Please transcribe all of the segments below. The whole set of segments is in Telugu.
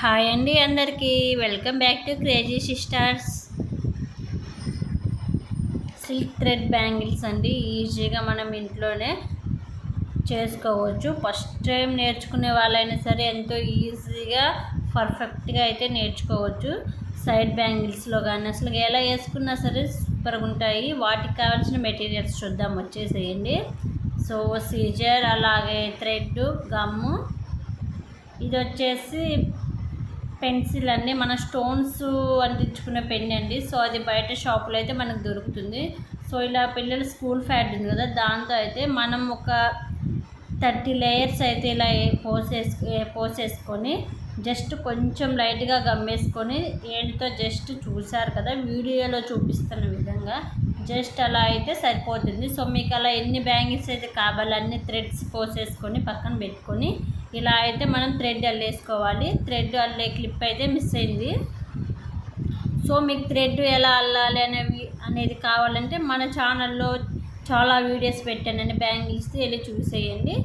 హాయ్ అండి అందరికీ. Welcome back to crazy sisters silk thread bangles అండి. ఈజీగా మనం ఇంట్లోనే చేసుకోవచ్చు. ఫస్ట్ టైం నేర్చుకునే వాళ్ళైనా సరే ఎంతో ఈజీగా పర్ఫెక్ట్గా అయితే నేర్చుకోవచ్చు. సైడ్ బ్యాంగిల్స్లో కానీ అసలు ఎలా వేసుకున్నా సరే సూపర్గా ఉంటాయి. వాటికి కావాల్సిన మెటీరియల్స్ చూద్దాం వచ్చేసేయండి. సో సీజర్ అలాగే థ్రెడ్ గమ్ము ఇది వచ్చేసి పెన్సిల్ అండి మన స్టోన్స్ అంటించుకునే పెన్ అండి. సో అది బయట షాపులో అయితే మనకు దొరుకుతుంది. సో ఇలా పిల్లలు స్కూల్ ఫ్యాడ్ ఉంది కదా దాంతో అయితే మనం ఒక థర్టీ లేయర్స్ అయితే ఇలా పోసేసు పోసేసుకొని జస్ట్ కొంచెం లైట్గా గమ్మేసుకొని ఏంటితో జస్ట్ చూసారు కదా వీడియోలో చూపిస్తున్న విధంగా జస్ట్ అలా అయితే సరిపోతుంది. సో మీకు అలా ఎన్ని బ్యాంగిల్స్ అయితే కావాలి అన్ని థ్రెడ్స్ పోసేసుకొని పక్కన పెట్టుకొని ఇలా అయితే మనం థ్రెడ్ అల్లేసుకోవాలి థ్రెడ్ అల్లే క్లిప్ అయితే మిస్ అయింది. సో మీకు థ్రెడ్ ఎలా అల్లాలి అనేవి అనేది కావాలంటే మన ఛానల్లో చాలా వీడియోస్ పెట్టానండి బ్యాంగిల్స్ వెళ్ళి చూసేయండి.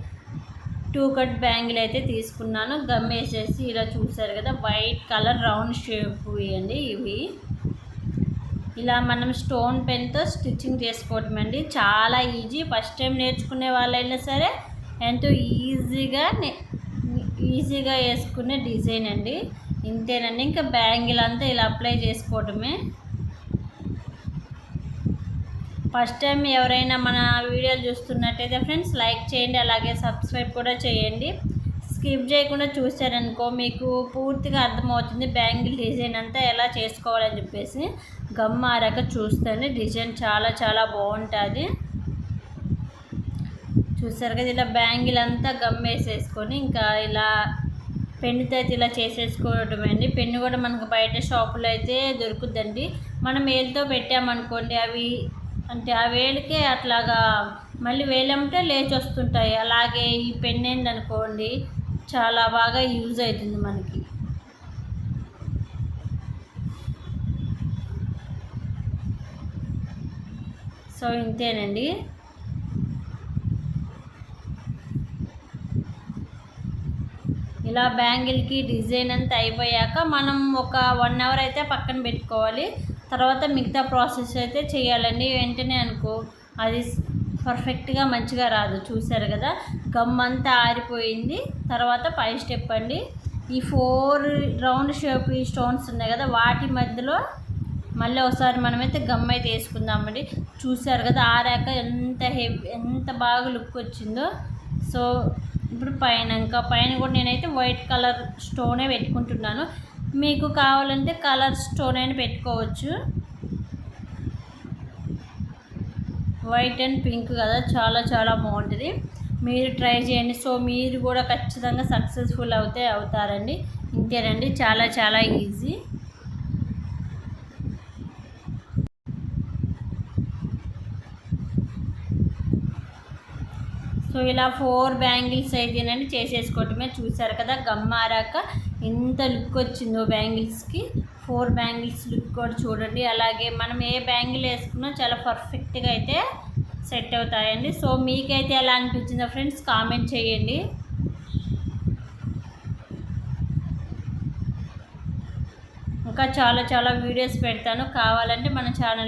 టూ కట్ బ్యాంగిల్ అయితే తీసుకున్నాను. గమ్ వేసేసి ఇలా చూసారు కదా వైట్ కలర్ రౌండ్ షేప్ ఇవ్వండి ఇవి. ఇలా మనం స్టోన్ పెన్తో స్టిచ్చింగ్ చేసుకోవటం అండి చాలా ఈజీ. ఫస్ట్ టైం నేర్చుకునే వాళ్ళైనా సరే ఎంతో ఈజీగా ఈజీగా వేసుకునే డిజైన్ అండి. ఇంతేనండి. ఇంకా బ్యాంగిల్ అంతా ఇలా అప్లై చేసుకోవటమే. ఫస్ట్ టైం ఎవరైనా మన వీడియోలు చూస్తున్నట్టయితే ఫ్రెండ్స్ లైక్ చేయండి. అలాగే సబ్స్క్రైబ్ కూడా చేయండి. స్కిప్ చేయకుండా చూసారనుకో మీకు పూర్తిగా అర్థమవుతుంది బ్యాంగిల్ డిజైన్ అంతా ఎలా చేసుకోవాలని చెప్పేసి. గమ్మారాక చూస్తే డిజైన్ చాలా చాలా బాగుంటుంది. చూసారు కదా ఇలా బ్యాంగిల్ అంతా గమ్మేసేసుకొని ఇంకా ఇలా పెన్నుతో అయితే ఇలా చేసేసుకోవడం అండి పెన్ను కూడా మనకు బయట షాపులో అయితే దొరుకుద్దండి. మనం వేలుతో పెట్టామనుకోండి అవి అంటే ఆ వేలుకే అట్లాగా మళ్ళీ వేలంటే లేచి వస్తుంటాయి అలాగే ఈ పెన్ ఏంటనుకోండి చాలా బాగా యూజ్ అవుతుంది మనకి. సో ఇంతేనండి. ఇలా బ్యాంగిల్కి డిజైన్ అంతా అయిపోయాక మనం ఒక వన్ అవర్ అయితే పక్కన పెట్టుకోవాలి. తర్వాత మిగతా ప్రాసెస్ అయితే చేయాలండి. వెంటనే అనుకో. అది పర్ఫెక్ట్గా మంచిగా రాదు. చూసారు కదా? గమ్ అంతా ఆరిపోయింది. తర్వాత పై స్టెప్ అండి. ఈ ఫోర్ రౌండ్ షేప్ ఈ స్టోన్స్ ఉన్నాయి కదా? వాటి మధ్యలో మళ్ళీ ఒకసారి మనమైతే గమ్ అయితే వేసుకుందామండి. చూసారు కదా? ఆరాక ఎంత హెవీ ఎంత బాగా లుక్ వచ్చిందో. సో ఇప్పుడు పైన ఇంకా పైన కూడా నేనైతే వైట్ కలర్ స్టోనే పెట్టుకుంటున్నాను. మీకు కావాలంటే కలర్ స్టోన్ అయినా పెట్టుకోవచ్చు. వైట్ అండ్ పింక్ కదా చాలా చాలా బాగుంటుంది. మీరు ట్రై చేయండి. సో మీరు కూడా ఖచ్చితంగా సక్సెస్ఫుల్ అవుతే అవుతారండి. ఇంతేనండి. చాలా చాలా ఈజీ. సో ఇలా ఫోర్ బ్యాంగిల్స్ అయితేనండి చేసేసుకోవటమే చూసారు కదా గమ్మారాక ఎంత లుక్ వచ్చిందో బ్యాంగిల్స్కి. ఫోర్ బ్యాంగిల్స్ లుక్ కూడా చూడండి. అలాగే మనం ఏ బ్యాంగిల్ వేసుకున్నా చాలా పర్ఫెక్ట్గా అయితే సెట్ అవుతాయండి. సో మీకైతే ఎలా అనిపించిందో ఫ్రెండ్స్ కామెంట్ చేయండి. ఇంకా చాలా చాలా వీడియోస్ పెడతాను. కావాలంటే మన ఛానల్